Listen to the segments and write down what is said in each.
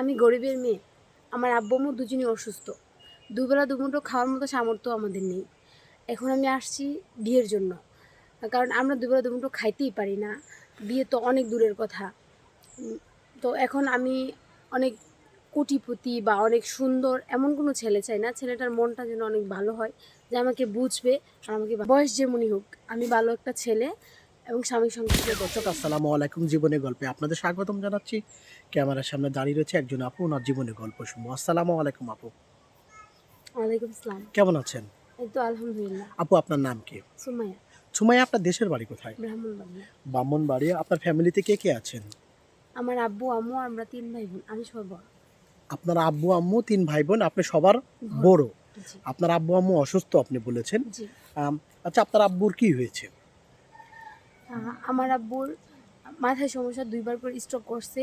আমি গরিবের মেয়ে। আমার আব্বু আম্মু দুজনই অসুস্থ। দুবেলা দুমুঠো খাওয়ার মতো সামর্থ্য আমাদের নেই। এখন আমি আসছি বিয়ের জন্য। কারণ আমরা দুবেলা দুমুঠো খাইতেই পারি না। বিয়ে তো অনেক দূরের কথা। তো এখন আমি অনেক কোটিপতি বা অনেক সুন্দর এমন কোনো ছেলে চাই না, ছেলেটার মনটা যেন অনেক ভালো হয়, যে আমাকে বুঝবে আর আমাকে বয়স যেমনই হোক, আমি ভালো একটা ছেলে এবং স্বামী সংসার দর্শক আসসালামু আলাইকুম জীবনে গল্পে আপনাদের স্বাগতম জানাচ্ছি। ক্যামেরার সামনে দাঁড়িয়ে রয়েছে একজন আপু ওনার জীবনে গল্প শুনব। আসসালামু আলাইকুম আপু। ওয়ালাইকুম আসসালাম। কেমন আছেন? এই তো আলহামদুলিল্লাহ। আপু আপনার নাম কি? সুমাইয়া। সুমাইয়া আপনার দেশের বাড়ি কোথায়? ব্রাহ্মণবাড়িয়া। ব্রাহ্মণবাড়ি আপনার ফ্যামিলিতে কে কে আছেন? আমার আব্বু আম্মু আমরা তিন ভাই বোন আমি সব বড়। আপনার আব্বু আম্মু তিন ভাই বোন আপনি সবার বড়। আপনার আব্বু আম্মু অসুস্থ আপনি বলেছেন। জি। আচ্ছা আপনার আব্বুর কি হয়েছে? আমার আব্বুর মাথায় সমস্যা দুইবার করে স্ট্রোক করছে।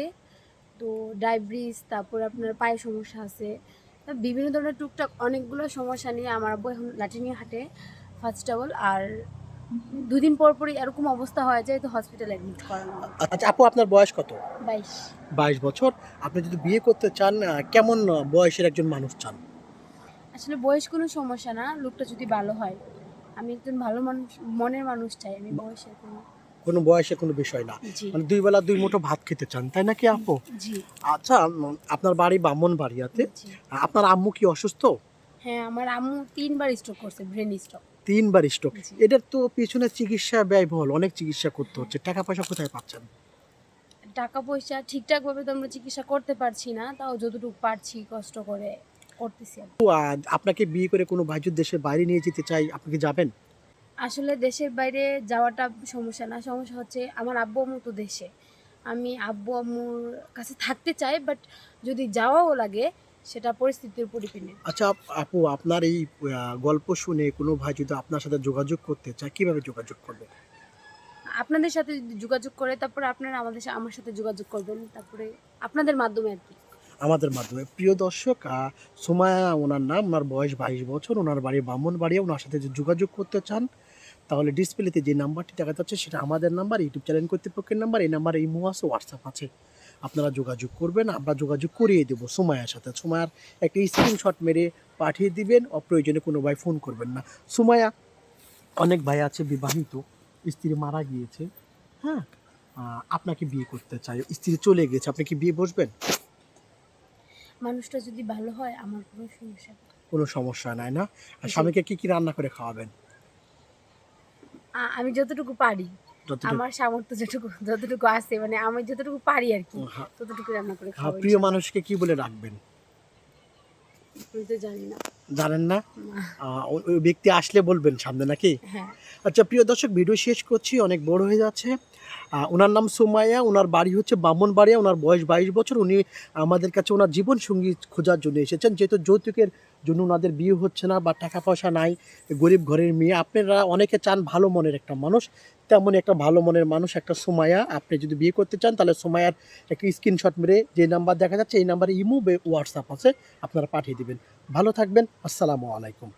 তো ডায়াবেটিস তারপর আপনার পায়ে সমস্যা আছে। বিভিন্ন ধরনের টুকটাক অনেকগুলো সমস্যা নিয়ে আমার আব্বু এখন লাঠি নিয়ে হাঁটে ফার্স্ট ডাবল আর দুদিন পর পরই এরকম অবস্থা হয়ে যায় তো হসপিটালে অ্যাডমিট করানো। আচ্ছা আপু আপনার বয়স কত? বাইশ। বাইশ বছর। আপনি যদি বিয়ে করতে চান কেমন বয়সের একজন মানুষ চান? আসলে বয়স কোনো সমস্যা না লোকটা যদি ভালো হয়। আমি একজন ভালো মানুষ মনের মানুষ চাই আমি বয়সের কোনো কোনো বয়সে কোনো বিষয় না। মানে দুই বেলা দুই মুঠো ভাত খেতে চান তাই নাকি আপু? আচ্ছা আপনার বাড়ি বামন বাড়িয়াতে আপনার আম্মু কি অসুস্থ? হ্যাঁ আমার আম্মু তিনবার স্ট্রোক করছে ব্রেন স্ট্রোক তিনবার স্ট্রোক এটার তো পিছনে চিকিৎসা ব্যয়বহুল অনেক চিকিৎসা করতে হচ্ছে। টাকা পয়সা কোথায় পাচ্ছেন? টাকা পয়সা ঠিকঠাকভাবে তো আমরা চিকিৎসা করতে পারছি না তাও যতটুকু পারছি কষ্ট করে করতেছি আপনাকে বিয়ে করে কোনো ভাইজুর দেশের বাইরে নিয়ে যেতে চাই আপনি কি যাবেন? আসলে দেশের বাইরে যাওয়াটা সমস্যা না। সমস্যা হচ্ছে আমার আব্বু আম্মু তো দেশে। আমি আব্বু আম্মুর কাছে থাকতে চাই বাট যদি যাওয়াও লাগে সেটা পরিস্থিতির উপর ডিপেন্ডেন্ট আচ্ছা আপ- আপু আপনার এই গল্প শুনে কোনো ভাই যদি আপনার সাথে যোগাযোগ করতে চায় কীভাবে যোগাযোগ করবে? আপনাদের সাথে যদি যোগাযোগ করে তারপরে আপনারা আমাদের আমার সাথে যোগাযোগ করবেন তারপরে আপনাদের মাধ্যমে আর কি। আমাদের মাধ্যমে। প্রিয় দর্শক সুমায়া, ওনার নাম, ওনার বয়স বাইশ বছর, ওনার বাড়ি বামন বাড়ি ওনার সাথে যোগাযোগ করতে চান, তাহলে ডিসপ্লেতে যে নাম্বারটি দেখা যাচ্ছে, সেটা আমাদের নাম্বার, ইউটিউব চ্যানেল কর্তৃপক্ষের নাম্বার, এই নাম্বারে ইমো আছে, হোয়াটসঅ্যাপ আছে। আপনারা যোগাযোগ করবেন, আমরা যোগাযোগ করিয়ে দেবো সুমায়ার সাথে। সুমায়ার একটা স্ক্রিনশট মেরে পাঠিয়ে দিবেন, অপ্রয়োজনে কোনো ভাই ফোন করবেন না। সুমায়া, অনেক ভাই আছে বিবাহিত, স্ত্রী মারা গিয়েছে হ্যাঁ? আপনাকে বিয়ে করতে চাই স্ত্রী চলে গেছে, আপনি কি বিয়ে বসবেন? মানুষটা যদি ভালো হয় আমার কোনো সমস্যা নেই। কোনো সমস্যা নাই না? আর স্বামীকে কি কি রান্না করে খাওয়াবেন? আ- আমি যতটুকু পারি যতটুকু। আমার সামর্থ্য যেটুকু যতটুকু আছে মানে আমি যতটুকু পারি আর কি হ্যাঁ, ততটুকু রান্না করে হ্যাঁ, খাব প্রিয় মানুষকে কি বলে রাখবেন? আমি তো জানি না। জানেন না। ওই ব্যক্তি আসলে বলবেন সামনে নাকি? হ্যাঁ। আচ্ছা প্রিয় দর্শক ভিডিও শেষ করছি অনেক বড় হয়ে যাচ্ছে। ওনার নাম সুমাইয়া ওনার বাড়ি হচ্ছে বামনবাড়িয়া ওনার বয়স বাইশ বছর। উনি আমাদের কাছে ওনার জীবন সঙ্গী খোঁজার জন্য এসেছেন। যেহেতু যৌতুকের জন্য ওনাদের বিয়ে হচ্ছে না বা টাকা পয়সা নাই গরিব ঘরের মেয়ে আপনারা অনেকে চান ভালো মনের একটা মানুষ। তেমন একটা ভালো মনের মানুষ একটা সুমাইয়া। আপনি যদি বিয়ে করতে চান তাহলে সুমাইয়ার একটা স্ক্রিনশট মেরে যে নাম্বার দেখা যাচ্ছে এই নাম্বারে ইমো হোয়াটসঅ্যাপ আছে আপনারা পাঠিয়ে দেবেন। ভালো থাকবেন। আসসালামু আলাইকুম।